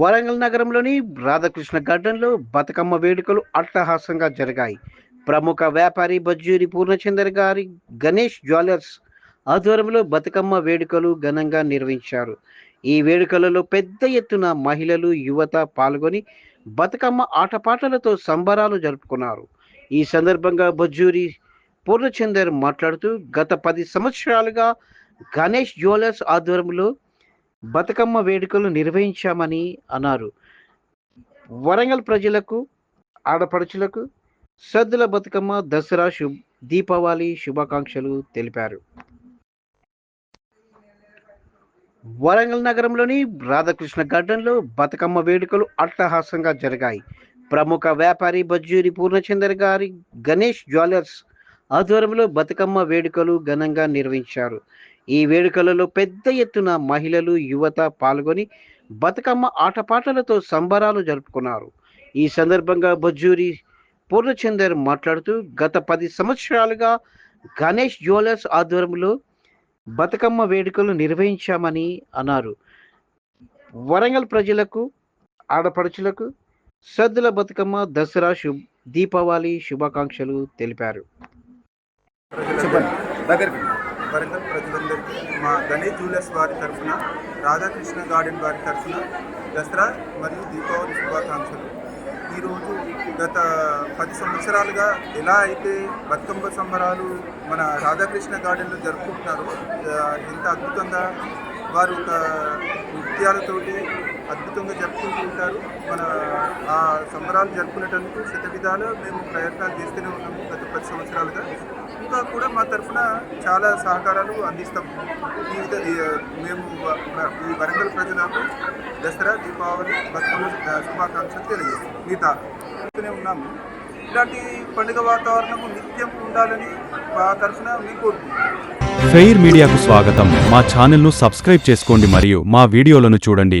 వరంగల్ నగరంలోని రాధాకృష్ణ గార్డెన్లో బతుకమ్మ వేడుకలు అట్టహాసంగా జరిగాయి. ప్రముఖ వ్యాపారి బజ్జూరి పూర్ణచందర్ గారి గణేష్ జ్యువెలర్స్ ఆధ్వర్యంలో బతుకమ్మ వేడుకలు ఘనంగా నిర్వహించారు. ఈ వేడుకలలో పెద్ద ఎత్తున మహిళలు యువత పాల్గొని బతుకమ్మ ఆటపాటలతో సంబరాలు జరుపుకున్నారు. ఈ సందర్భంగా బజ్జూరి పూర్ణచందర్ మాట్లాడుతూ గత పది సంవత్సరాలుగా గణేష్ జ్యువెలర్స్ ఆధ్వర్యంలో బతుకమ్మ వేడుకలు నిర్వహించామని అన్నారు. వరంగల్ ప్రజలకు ఆడపడుచులకు సద్దుల బతుకమ్మ దసరా శుభ దీపావళి శుభాకాంక్షలు తెలిపారు. వరంగల్ నగరంలోని రాధాకృష్ణ గార్డెన్లో బతుకమ్మ వేడుకలు అట్టహాసంగా జరిగాయి. ప్రముఖ వ్యాపారి బజ్జూరి పూర్ణచందర్ గారి గణేష్ జ్యువెలర్స్ ఆధ్వర్యంలో బతుకమ్మ వేడుకలు ఘనంగా నిర్వహించారు. ఈ వేడుకలలో పెద్ద ఎత్తున మహిళలు యువత పాల్గొని బతుకమ్మ ఆటపాటలతో సంబరాలు జరుపుకున్నారు. ఈ సందర్భంగా బజ్జూరి పూర్ణచందర్ మాట్లాడుతూ గత పది సంవత్సరాలుగా గణేష్ జ్యువెలర్స్ ఆధ్వర్యంలో బతుకమ్మ వేడుకలు నిర్వహించామని అన్నారు. వరంగల్ ప్రజలకు ఆడపడుచులకు సద్దుల బతుకమ్మ దసరా శు దీపావళి శుభాకాంక్షలు తెలిపారు. చెప్పండి. వరంగల్ ప్రజలందరికీ మా గణేష్ జ్యువెలర్స్ వారి తరఫున రాధాకృష్ణ గార్డెన్ వారి తరఫున దసరా మరియు దీపావళి శుభాకాంక్షలు. ఈరోజు గత పది సంవత్సరాలుగా ఎలా అయితే బతుకమ్మ సంబరాలు మన రాధాకృష్ణ గార్డెన్లో జరుపుకుంటున్నారో ఎంత అద్భుతంగా వారు ఒక నృత్యాలతోటి అద్భుతంగా జరుపుకుంటూ ఉంటారు. మన ఆ సంబరాలు జరుపుకునేటందుకు శత విధాలు మేము ప్రయత్నాలు చేస్తూనే ఉన్నాము గత పది సంవత్సరాలుగా. ఇంకా కూడా మా తరఫున చాలా సహకారాలు అందిస్తాం ఈ విధ మేము ఈ వరంగల్ ప్రజలకు దసరా దీపావళి బతుకమ్మ శుభాకాంక్షలు తెలియజేస్తాం మిగతా ఉన్నాము. ఇలాంటి పండుగ వాతావరణము నిత్యం ఉండాలని మా తరఫున మేము కోరుకుంటున్నాం ఫెయిర్ మీడియాకు స్వాగతం. మా ఛానల్ను సబ్స్క్రైబ్ చేసుకోండి మరియు మా వీడియోలను చూడండి.